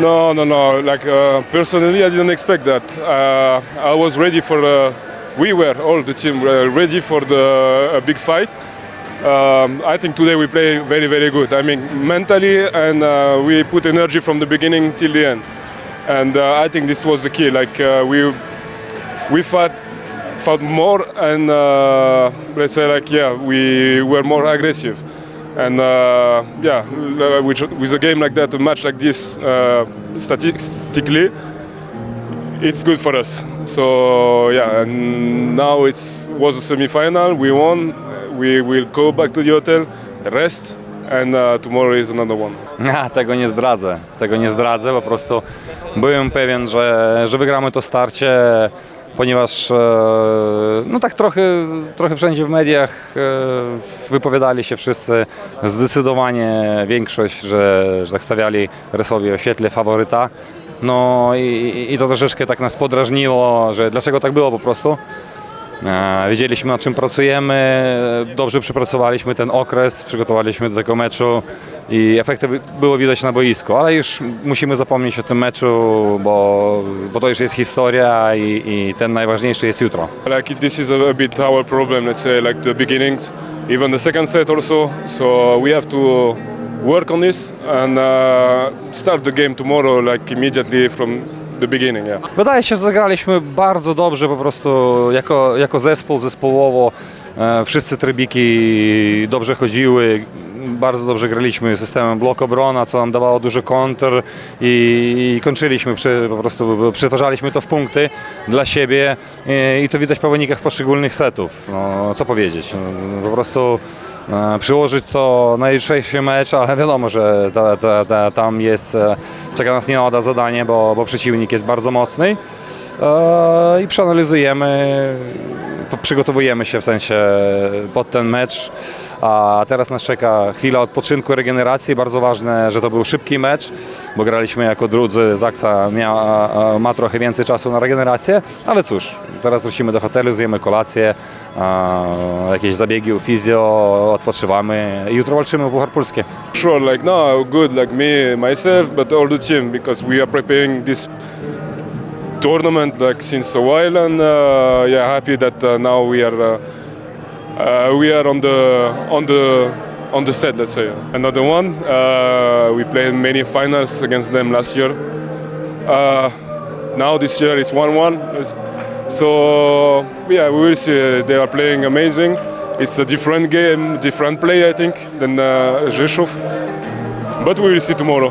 No, no, no. Like uh, personally, I didn't expect that. Uh, I was ready for. Uh, we were all the team ready for the a big fight. Um, I think today we play very, very good. I mean, mentally, and uh, we put energy from the beginning till the end. And uh, I think this was the key. Like uh, we we fought fought more, and uh, let's say like yeah, we were more aggressive. And uh, yeah, l- with, a game like that, a match like this, uh, statistically, it's good for us. So yeah, and now it's was a semi-final. We won. We will go back to the hotel, rest, and uh, tomorrow is another one. A, tego nie zdradzę. Tego nie zdradzę. Po prostu byłem pewien, że, że wygramy to starcie, ponieważ e, no tak trochę, trochę wszędzie w mediach e, wypowiadali się wszyscy zdecydowanie większość, że, że tak stawiali Rysowi o świetle faworyta. No i, i to troszeczkę tak nas podrażniło, że dlaczego tak było po prostu. E, Wiedzieliśmy nad czym pracujemy, dobrze przepracowaliśmy ten okres, przygotowaliśmy do tego meczu i efekty było widać na boisku, ale już musimy zapomnieć o tym meczu, bo, bo to już jest historia i, i ten najważniejszy jest jutro. Like this is a, bit our problem. Let's say like the beginnings, even the second set also. So we have to work on this and uh, start the game tomorrow like immediately from the beginning. Yeah. Wydaje się, że zagraliśmy bardzo dobrze po prostu jako, jako zespół, zespołowo. E, Wszyscy trybiki dobrze chodziły, bardzo dobrze graliśmy systemem blok obrona, co nam dawało dużo kontr i, i kończyliśmy, przy, po prostu przetwarzaliśmy to w punkty dla siebie i, i to widać po wynikach poszczególnych setów. No, co powiedzieć, no, po prostu e, przyłożyć to na jutrzejszy mecz, ale wiadomo, że ta, ta, ta, tam jest, e, czeka nas nie lada zadanie, bo, bo przeciwnik jest bardzo mocny. E, i przeanalizujemy, przygotowujemy się w sensie pod ten mecz, a teraz nas czeka chwila odpoczynku, regeneracji. Bardzo ważne, że to był szybki mecz, bo graliśmy jako drudzy. Zaksa mia, e, ma trochę więcej czasu na regenerację, ale cóż, teraz wrócimy do hotelu, zjemy kolację, jakieś zabiegi u fizjo, odpoczywamy i jutro walczymy o Puchar Polski. Sure, like no, good, like me, myself, but all the team because we are preparing this tournament like since a while, and uh, yeah, happy that uh, now we are uh, uh, we are on the on the on the set. Let's say another one. Uh, we played many finals against them last year. Uh, now this year it's one-one. So yeah, we will see. They are playing amazing. It's a different game, different play, I think, than uh. But we will see tomorrow.